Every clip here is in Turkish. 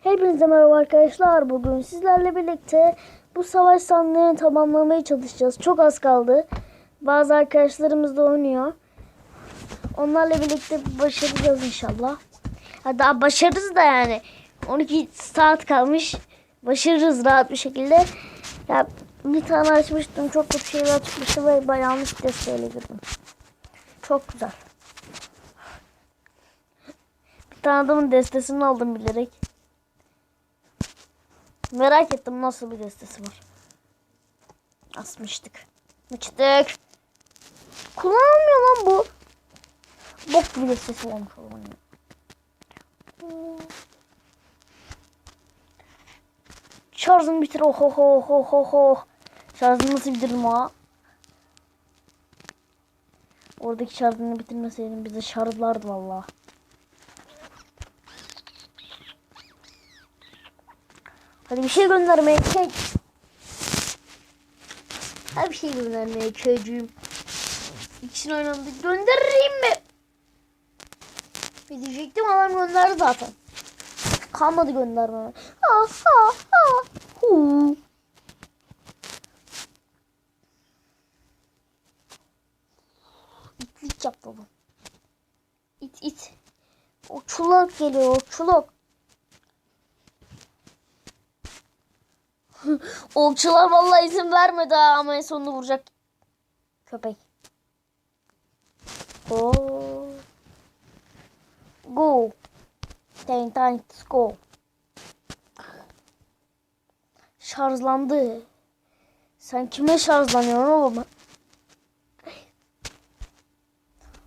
Hepinize merhaba arkadaşlar. Bugün sizlerle birlikte bu savaş sandığını tamamlamaya çalışacağız. Çok az kaldı. Bazı arkadaşlarımız da oynuyor. Onlarla birlikte başaracağız inşallah. Ha, daha başarırız da yani. 12 saat kalmış. Başarırız rahat bir şekilde. Ya bir tane açmıştım. Çok kötü şeyler çıkmıştı ve bayağı yanlış desteğiyle. Çok güzel. Bir tane adamın destesini aldım bilerek. Merak ettim nasıl bir destesi var. Asmıştık. Mıçtık. Kullanılmıyor lan bu. Bok bir destesi olmuş o zaman ya. Şarjını bitir. Oh oh oh oh oh oh. Şarjını nasıl bitiririm ha? Oradaki şarjını bitirmeseydim bize şarjlardı vallahi. Hadi bir şey göndermeye çek. Hadi bir şey göndermeye çocuğum. İkisini aynı anda göndereyim mi? Bir diyecektim adam gönderdi zaten. Kalmadı göndermeme. Ha ha ha. Hu. İtlik yaptı bu. İt it. O çulak geliyor o çulak. Okçular vallahi izin vermedi ha ama en sonunda vuracak. Köpek. Go. Go. Ten times go. Şarjlandı. Sen kime şarjlanıyorsun oğlum?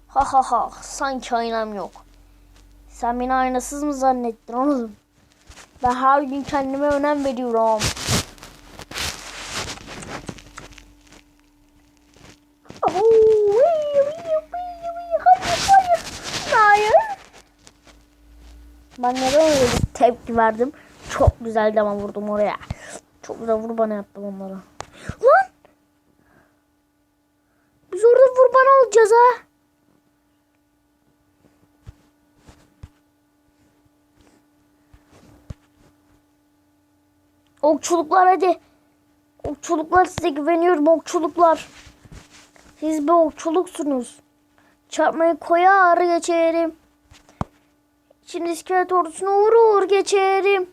Ha ha ha. Sanki aynam yok. Sen beni aynasız mı zannettin oğlum? Ben her gün kendime önem veriyorum. Oh, wee, wee, wee, wee. Hayır, hayır. Hayır. Ben neden öyle bir tepki verdim? Çok güzeldi ama vurdum oraya. Çok güzel vur bana yaptım onlara. Lan! Biz orada vur bana olacağız ha. Okçuluklar hadi. Okçuluklar size güveniyorum okçuluklar. Siz bir okçuluksunuz. Çarpmayı koyar geçerim. Şimdi iskelet ordusunu uğur uğur geçerim.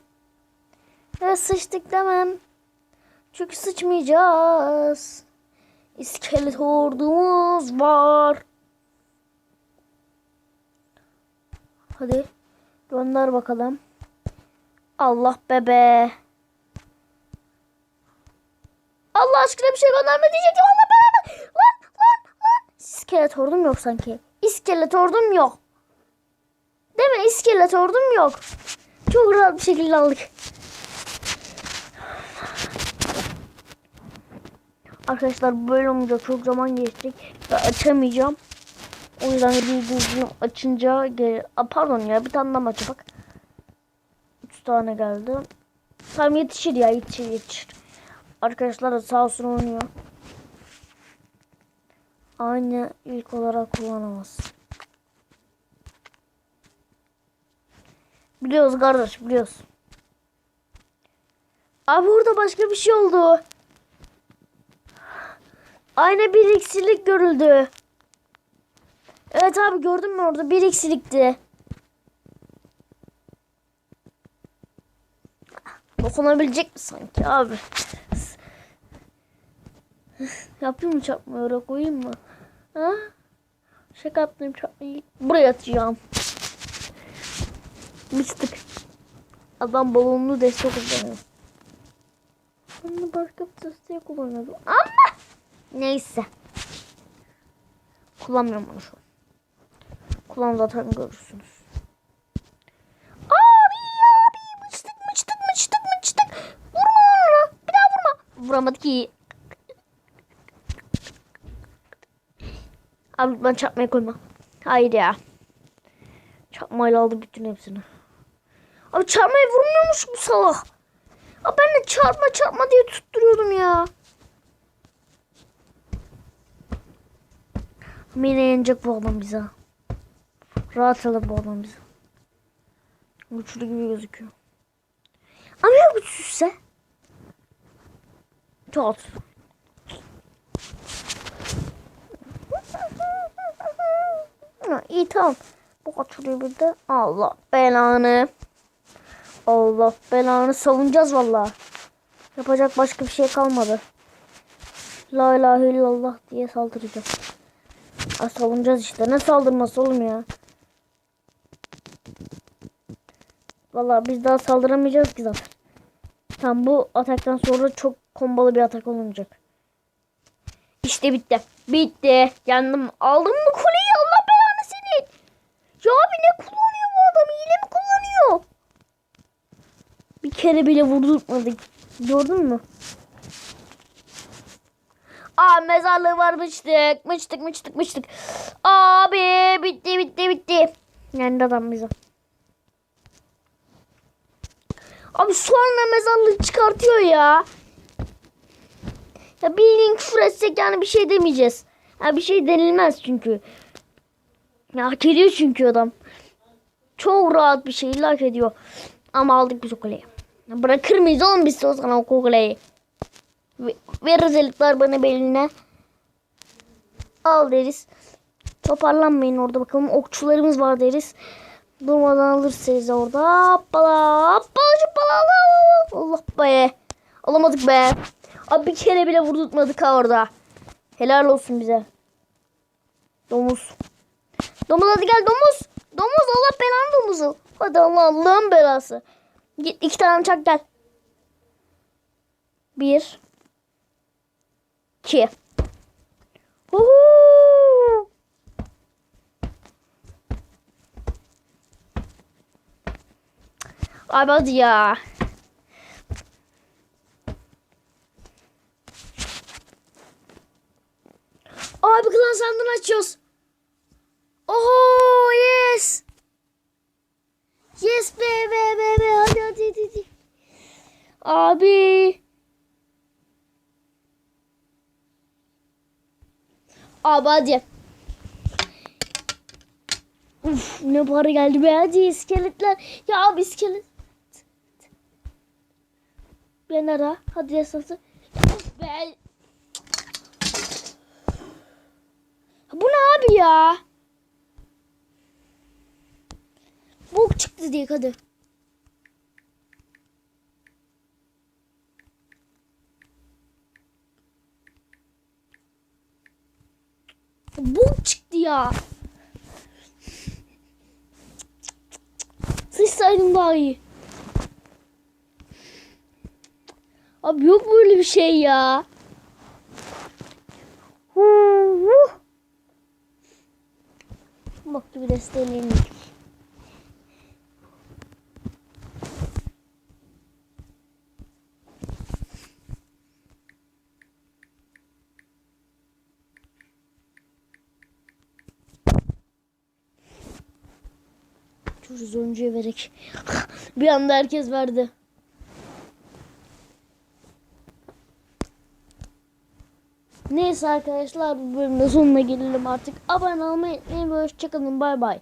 Ve sıçtık demem. Çünkü sıçmayacağız. İskelet ordumuz var. Hadi gönder bakalım. Allah bebe. Allah aşkına bir şey gönderme diyecektim. Allah belanı. Lan lan lan. İskelet ordum yok sanki. İskelet ordum yok. Değil mi? İskelet ordum yok. Çok rahat bir şekilde aldık. Arkadaşlar böyle olunca çok zaman geçecek ve açamayacağım. O yüzden videosunu açınca geri... Aa, pardon ya bir tane daha mı açamak? 3 tane geldi. Tam yetişir ya yetişir yetişir. Arkadaşlar da sağ olsun oynuyor. Aynı ilk olarak kullanamaz. Biliyoruz kardeş biliyoruz. Abi burada başka bir şey oldu. Aynı bir eksilik görüldü. Evet abi gördün mü orada bir eksilikti. Dokunabilecek mi sanki abi? Yapayım mı çarpmayı oraya koyayım mı? Ha? Şaka yaptım çarpmayı. Buraya atacağım. Mıstık. Adam balonlu destek kullanıyor. De başka bir destek kullanıyordum. Ama neyse. Kullanmıyorum onu şu an. Kullan zaten görürsünüz. Abi abi mıçtık mıçtık mıçtık mıçtık. Vurma ona. Bir daha vurma. Vuramadı ki. Abi ben çarpmaya koyma. Hayır ya. Çarpmayla aldı bütün hepsini. Abi çarpmayı vurmuyormuş bu salak. Abi ben de çarpma çarpma diye tutturuyordum ya. Yine yenecek bu adam bize. Rahat alır bu adam bize. Güçlü gibi gözüküyor. güçsüzse? Çat. Ha, iyi tamam. Bu kaçırıyor bir de. Allah belanı. Allah belanı savunacağız valla. Yapacak başka bir şey kalmadı. La ilahe illallah diye saldıracağız. Ha, savunacağız işte. Ne saldırması oğlum ya? Valla biz daha saldıramayacağız ki zaten. Tam bu ataktan sonra çok kombalı bir atak olmayacak. İşte bitti. Bitti. Yandım. Aldın mı kuleyi? Allah belanı senin. Ya abi ne kullanıyor bu adam? Hile mi kullanıyor? Bir kere bile vurdurtmadık. Gördün mü? Aa mezarlığı var mıçtık. Mıçtık mıçtık mıçtık. Abi bitti bitti bitti. Yani adam bize. Abi sonra mezarlığı çıkartıyor ya. Ya bildiğin küfür etsek yani bir şey demeyeceğiz. Ya bir şey denilmez çünkü. Ya hak ediyor çünkü adam. Çok rahat bir şey hak ediyor. Ama aldık biz o kuleyi. Bırakır mıyız oğlum biz o zaman o kuleyi? Ve- Veririz elitler bana beline. Al deriz. Toparlanmayın orada bakalım. Okçularımız var deriz. Durmadan alırsınız orada. Hoppala. Hoppala hoppala. Allah be. Alamadık be. Abi bir kere bile vurdurtmadık ha orada. Helal olsun bize. Domuz. Domuz hadi gel domuz. Domuz Allah belanı domuzu. Hadi Allah Allah'ın belası. Git iki tane çak gel. Bir. İki. Huhu. Abi hadi ya. Abi klan sandığını açıyoruz. Oho yes. Yes be be be be hadi hadi hadi. hadi. Abi. Abi hadi. Uf ne para geldi be hadi iskeletler. Ya abi iskelet. Ben ara. Hadi esası. Of be. Bu ne abi ya? Bok çıktı diye hadi. Bok çıktı ya. Sıçsaydım daha iyi. Abi yok böyle bir şey ya. Bak gibi desteğlerini. Çocuğuz önce vererek. bir anda herkes verdi. Neyse arkadaşlar bu bölümde sonuna gelelim artık. Abone olmayı unutmayın ve hoşçakalın. Bay bay.